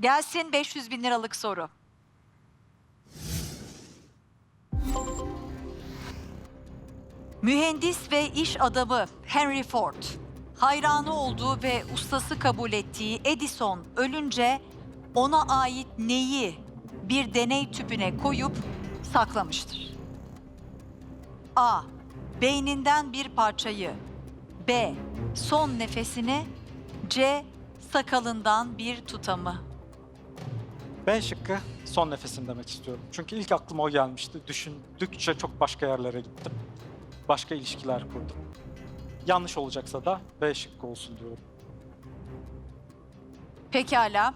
Gelsin 500 bin liralık soru. Mühendis ve iş adamı Henry Ford, hayranı olduğu ve ustası kabul ettiği Edison ölünce ona ait neyi bir deney tüpüne koyup saklamıştır? A. Beyninden bir parçayı. B. Son nefesini. C. Sakalından bir tutamı. B şıkkı son nefesim demek istiyorum. Çünkü ilk aklıma o gelmişti. Düşündükçe çok başka yerlere gittim. Başka ilişkiler kurdum. Yanlış olacaksa da B şıkkı olsun diyorum. Pekala.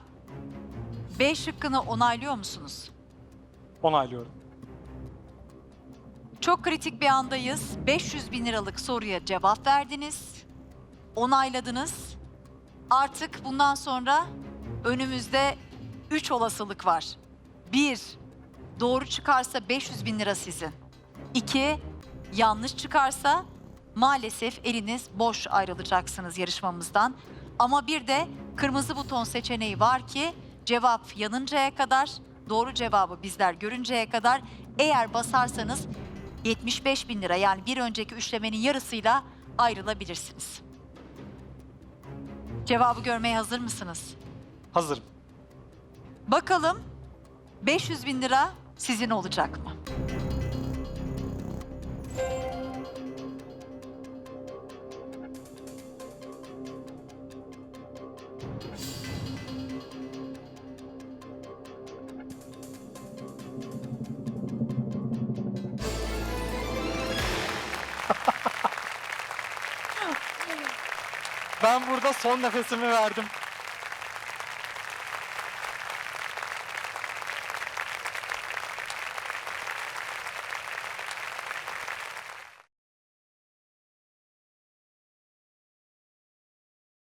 B şıkkını onaylıyor musunuz? Onaylıyorum. Çok kritik bir andayız. 500 bin liralık soruya cevap verdiniz. Onayladınız. Artık bundan sonra önümüzde 3 olasılık var. 1. Doğru çıkarsa 500 bin lira sizin. 2. Yanlış çıkarsa maalesef eliniz boş ayrılacaksınız yarışmamızdan. Ama bir de kırmızı buton seçeneği var ki cevap yanıncaya kadar, doğru cevabı bizler görünceye kadar eğer basarsanız 75 bin lira yani bir önceki üçlemenin yarısıyla ayrılabilirsiniz. Cevabı görmeye hazır mısınız? Hazırım. Bakalım 500 bin lira sizin olacak mı? Ben burada son nefesimi verdim.